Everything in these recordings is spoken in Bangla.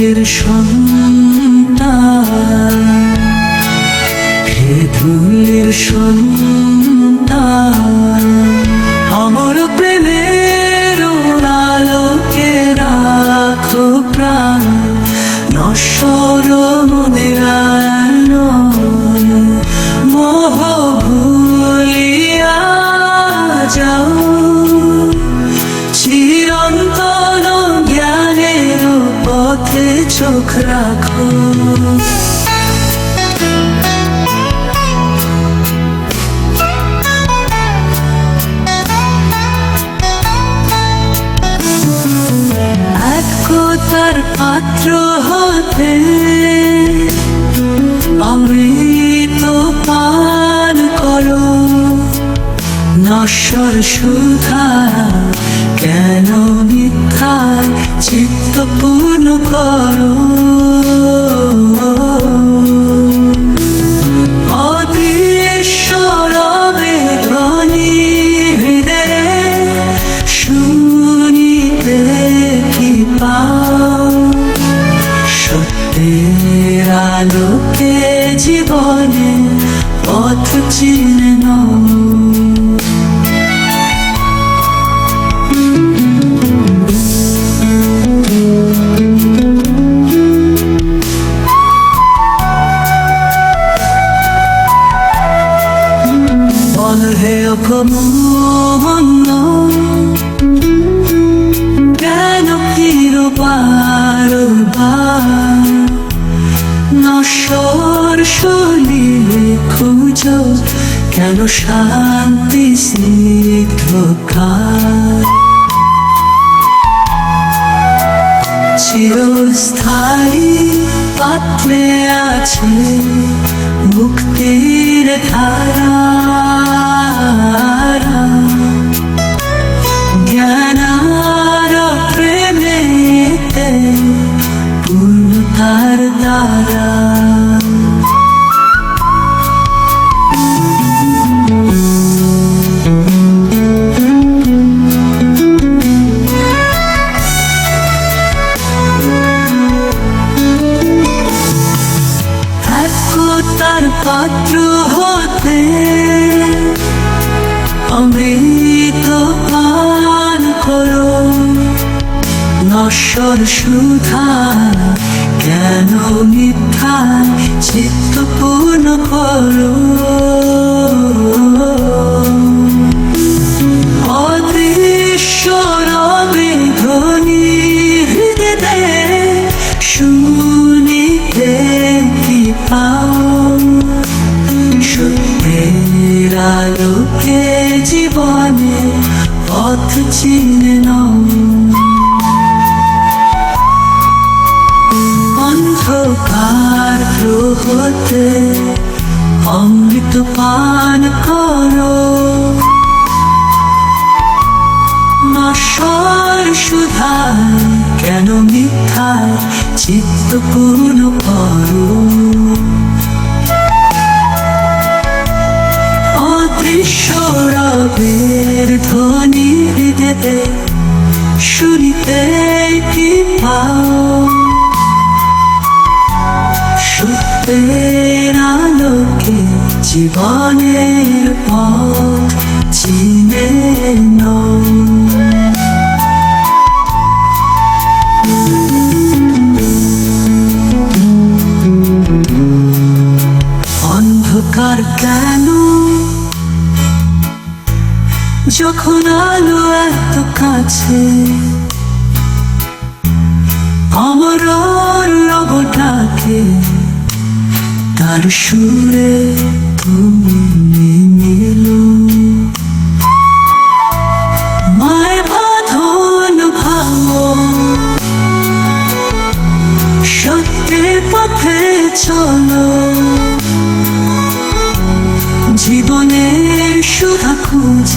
মায়ের সন্তান। হে ধুলির সন্তান আমার প্রেমের আলোকে রাখো প্রাণ নশ্বর মনের ভুলিয়া যাও। চোখ রাখো। তার পাত্র হতে অমৃত পান করো। নশ্বর সুধা মিথ্যায় চিত্ত অপমন্য কেন কিরবার নশ্বর শরীরে খুঁজ কেন শান্তি স্নিগ্ধ চিরস্থায়ী পাত্রে আছে মুক্তির ধারা। পাত্র হতে অমৃত পান করো। নশ্বর সুধা কেন মিথ্যা চিত্ত পূর্ণ করো? সত্যের আলোকে জীবনে পথ চিহ্ন অন্ধকার হতে অমৃত পান করো। নশ্বর সুধা কেন মিথ্যা চিত্ত পূর্ণ করো? হৃদয়ে শুনিতে কি পাও? সত্যের আলোকে জীবনের পথ চিনে অন্ধকার কেন যখন আলো এত কাছে আমার রবটাকে তার সুরে তুমি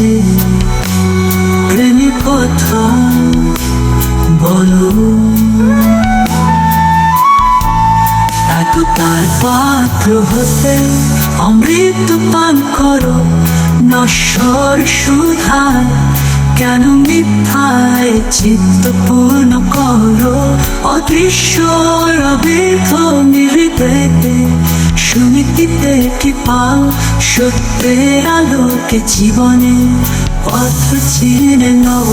খুঁজে প্রেমের কথা বলো। এত তার পাত্র হতে অমৃত পান করো। নশ্বর সুধায় কেন মিথ্যায় চিত্ত পূর্ণ করো? অদৃশ্য নির্দেতে সুনীতিতে কি পাও? সত্যের আলোকে জীবনে পথ চিনে নব